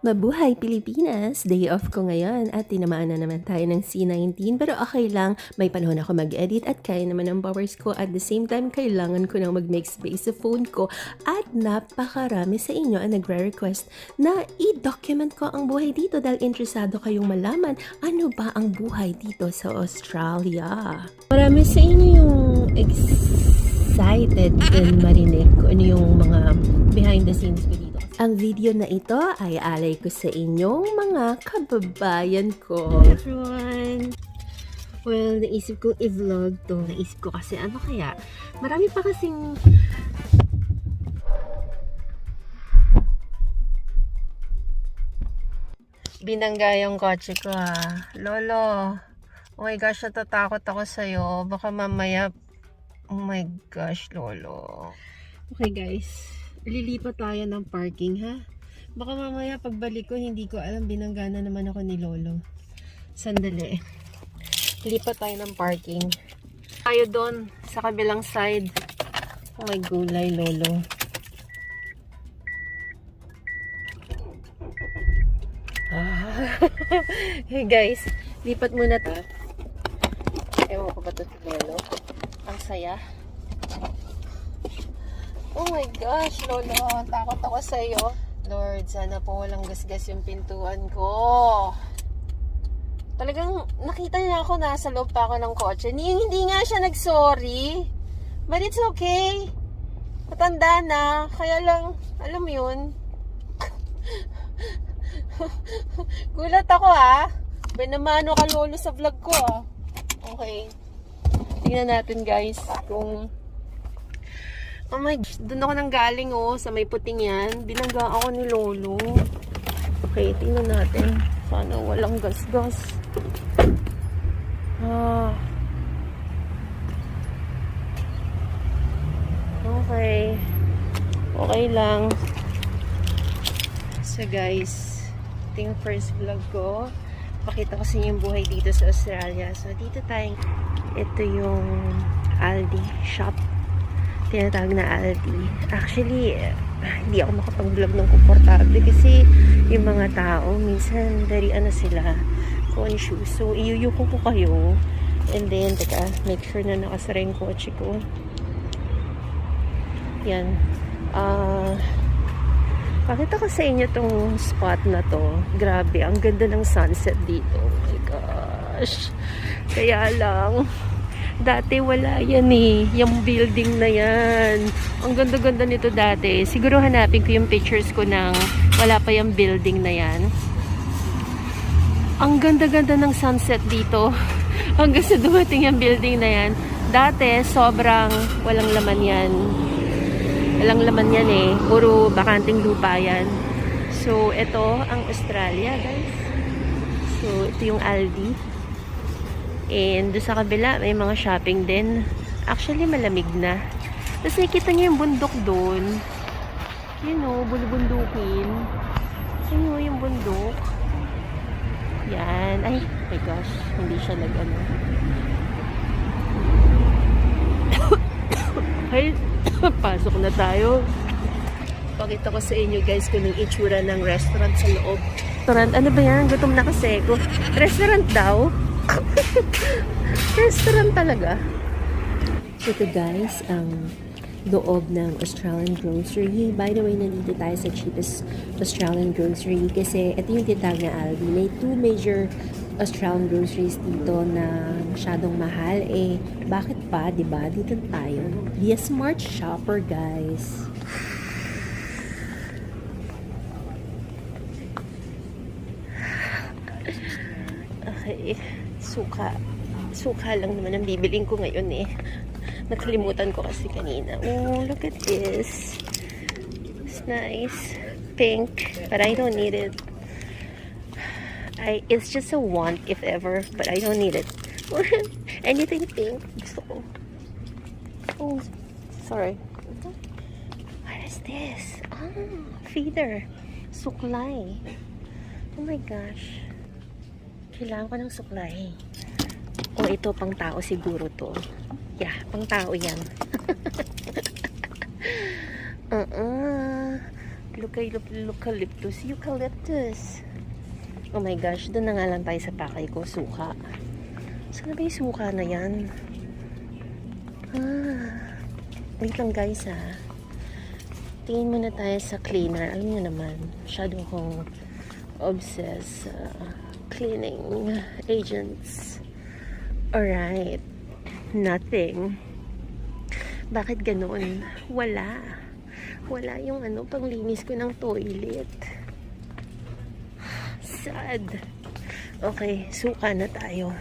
Mabuhay Pilipinas! Day off ko ngayon at tinamaan na naman tayo ng C19 pero okay lang, may panahon ako mag-edit at kaya naman ang powers ko at the same time kailangan ko nang mag-make space sa phone ko at napakarami sa inyo ang nagre-request na i-document ko ang buhay dito dahil interesado kayong malaman ano ba ang buhay dito sa Australia. Marami sa inyo yung excited din marinig kung ano yung mga behind the scenes ko dito. Ang video na ito ay alay ko sa inyong mga kababayan ko. Everyone! Well, naisip kong i-vlog to. Naisip ko kasi ano kaya? Marami pa kasing binangga yung kotse ko ha. Lolo, oh my gosh, natatakot ako sa'yo. Baka mamaya, oh my gosh, Lolo. Okay guys, lilipat tayo ng parking ha. Baka mamaya pagbalik ko, hindi ko alam, binangga na naman ako ni Lolo. Sandali. Lipat tayo ng parking. Tayo doon, sa kabilang side. Oh my gulay, Lolo. Ah. hey guys, lipat muna to. Ewan ko ba to si Lolo? Ang saya. Oh my gosh, Lolo. Takot ako sa iyo. Lord, sana po walang gasgas yung pintuan ko. Talagang nakita niya ako nasa loob pa ako ng kotse. Hindi, hindi nga siya nag-sorry. But it's okay. Matanda na. Kaya lang, alam mo yun. Gulat ako ha. Binamano ka lolo sa vlog ko ah. Okay. Tingnan natin guys kung Oh my doon ako nang galing oh, sa may puting yan. Binangga ako ni Lolo. Okay, tingnan natin. Sana walang gas-gas. Ah. Okay. Okay lang. So guys, ito yung first vlog ko. Pakita ko sa inyo yung buhay dito sa Australia. So dito tayo. Ito yung Aldi shop tinatawag na Aldi. Actually, hindi ako makapag-vlog ng komportable kasi yung mga tao, minsan very ano sila, conscious. So, iyuyuko ko kayo. And then, teka, make sure na nakasara yung kotse ko. Yan. Ah... pakita ko sa inyo tong spot na to. Grabe, ang ganda ng sunset dito. Oh my gosh. Kaya lang, Dati wala yan eh. Yung building na yan. Ang ganda-ganda nito dati. Siguro hanapin ko yung pictures ko ng wala pa yung building na yan. Ang ganda-ganda ng sunset dito. Hanggang sa dumating yung building na yan. Dati, sobrang walang laman yan. Walang laman yan eh. Puro bakanting lupa yan. So, ito ang Australia, guys. So, ito yung Aldi. And doon sa kabila, may mga shopping din. Actually, malamig na. Tapos nakikita niyo yung bundok doon. You know, bulubundukin. Yun know, yung bundok. Yan. Ay, my gosh. Hindi siya nag-ano. Ay, pasok na tayo. Pakita ko sa inyo guys kung yung itsura ng restaurant sa loob. Restaurant, ano ba yan? Gutom na kasi. Restaurant daw? Restaurant talaga. So ito guys, ang loob ng Australian grocery. By the way, nandito tayo sa cheapest Australian grocery kasi ito yung titag na Aldi. May two major Australian groceries dito na masyadong mahal. Eh, bakit pa, di ba? Dito tayo. Be a smart shopper, guys. Okay, suka. Suka lang naman ang bibiling ko ngayon eh. Nakalimutan ko kasi kanina. Oh, look at this. It's nice. Pink, but I don't need it. I, it's just a want if ever, but I don't need it. Anything pink, gusto ko. Oh, sorry. What is this? Ah, feeder. Suklay. Oh my gosh. Kailangan ko ng suklay. O ito, pang tao siguro to. Yeah, pang tao yan. uh-uh. Eucalyptus. Eucalyptus. Oh my gosh, doon na nga lang tayo sa pakay ko. Suka. Saan ba yung suka na yan? Ah. Wait lang guys ha. Tingin muna tayo sa cleaner. Alam niyo naman, masyado akong obsessed sa cleaning agents. Alright. Nothing. Bakit ganun? Wala. Wala yung ano, panglinis ko ng toilet. Sad. Okay, suka na tayo.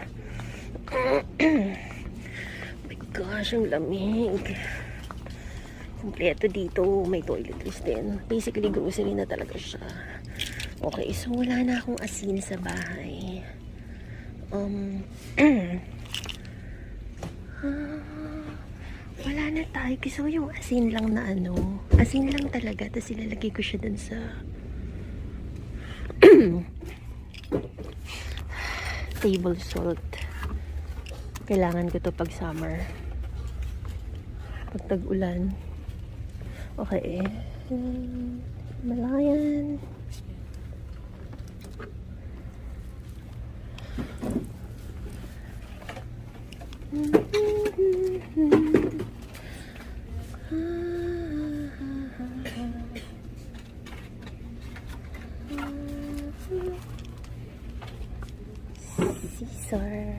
my gosh, ang lamig. Kompleto dito. May toiletries din. Basically, grocery na talaga siya. Okay, so wala na akong asin sa bahay. Um, ah, wala na tayo. Gusto yung asin lang na ano. Asin lang talaga. Tapos ilalagay ko siya dun sa... table salt. Kailangan ko to pag summer. Pag tag-ulan. Okay. Hmm, Malayan. Caesar.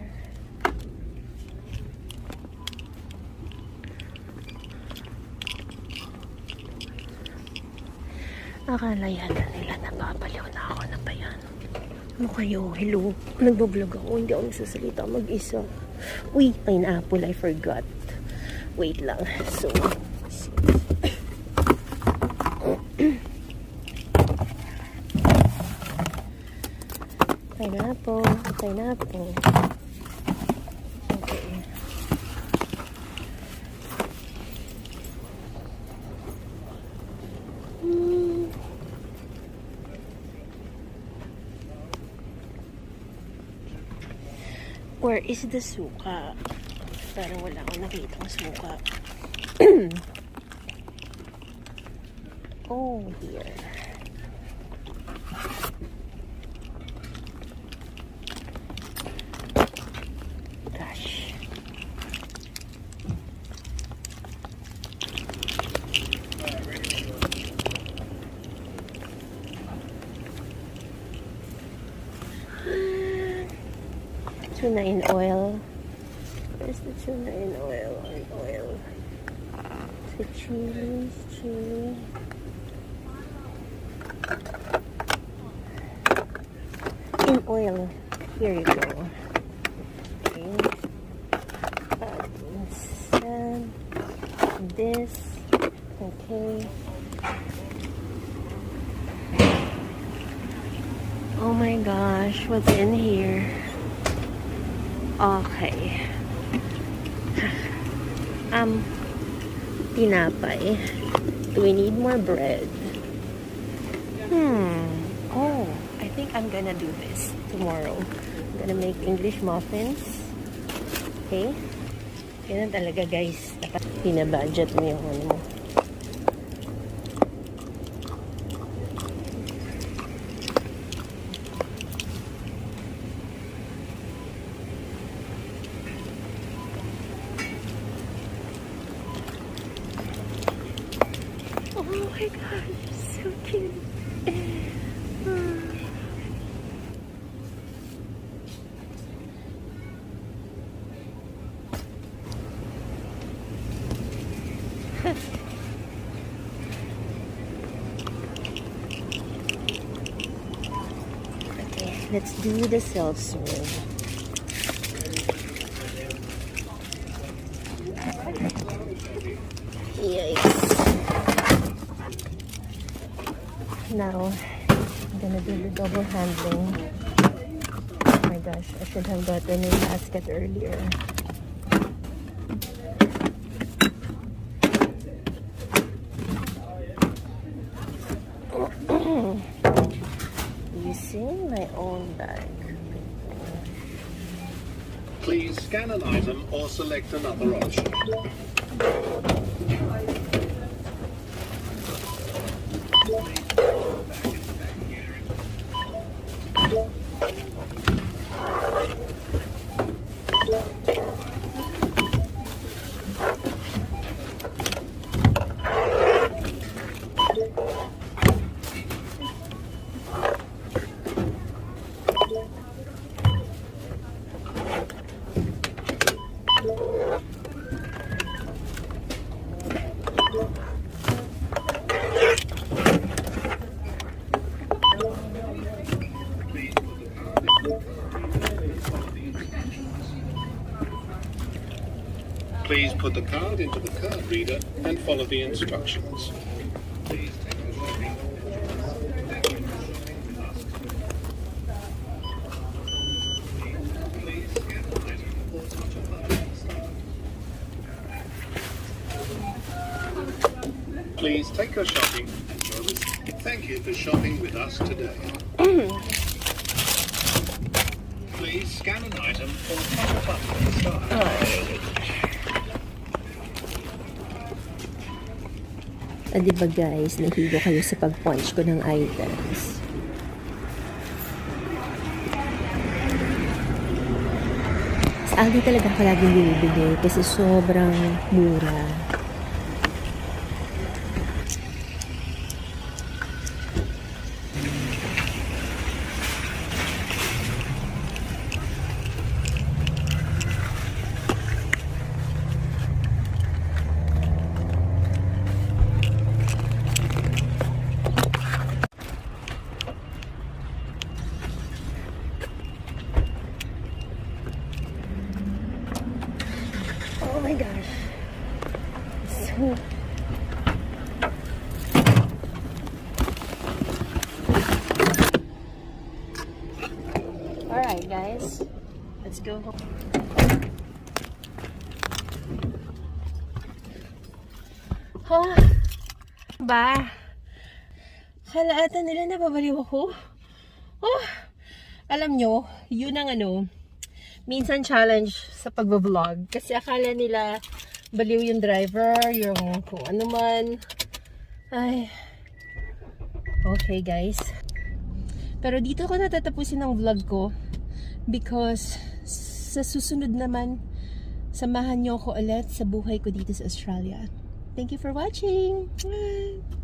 Akala yata nila napapaliw na ako na ba yan? Ano kayo? Hello? Nagbablog ako. Hindi ako nagsasalita mag-isa. Uy, pineapple. I forgot. Wait lang. So, pineapple. Pineapple. Okay. Hmm. Where is the suka? Parang wala akong nakitang suka. oh, here. Tuna in oil. Where's the tuna in oil? In oil. The chilies, chili. In oil. Here you go. Okay. This. Okay. Oh my gosh, what's in here? Okay. Um, tinapay. Do we need more bread? Hmm. Oh, I think I'm gonna do this tomorrow. I'm gonna make English muffins. Okay? Yan talaga guys. Pinabudget mo yung ano mo. My gosh, so cute. okay, let's do the seltzer. I'm gonna do the double handling. Oh my gosh, I should have gotten a new basket earlier. Using my own bag. Please scan an item or select another option. Please put the card into the card reader and follow the instructions. Please take your shopping and receipt. Thank you for shopping with us today. Please scan an item or touch a button at. Ah, di ba guys, nahigo kayo sa pag-punch ko ng items. Sa Aldi talaga ako laging binibili kasi sobrang mura. Oh my gosh. So Alright guys. Let's go home. Ha? Ba? Kalaatan nila nababaliw ako. Oh, alam nyo, yun ang ano, minsan challenge sa pagbablog. Kasi akala nila baliw yung driver, yung kung ano man. Ay. Okay guys. Pero dito ko natatapusin ang vlog ko because sa susunod naman samahan nyo ako ulit sa buhay ko dito sa Australia. Thank you for watching. Bye!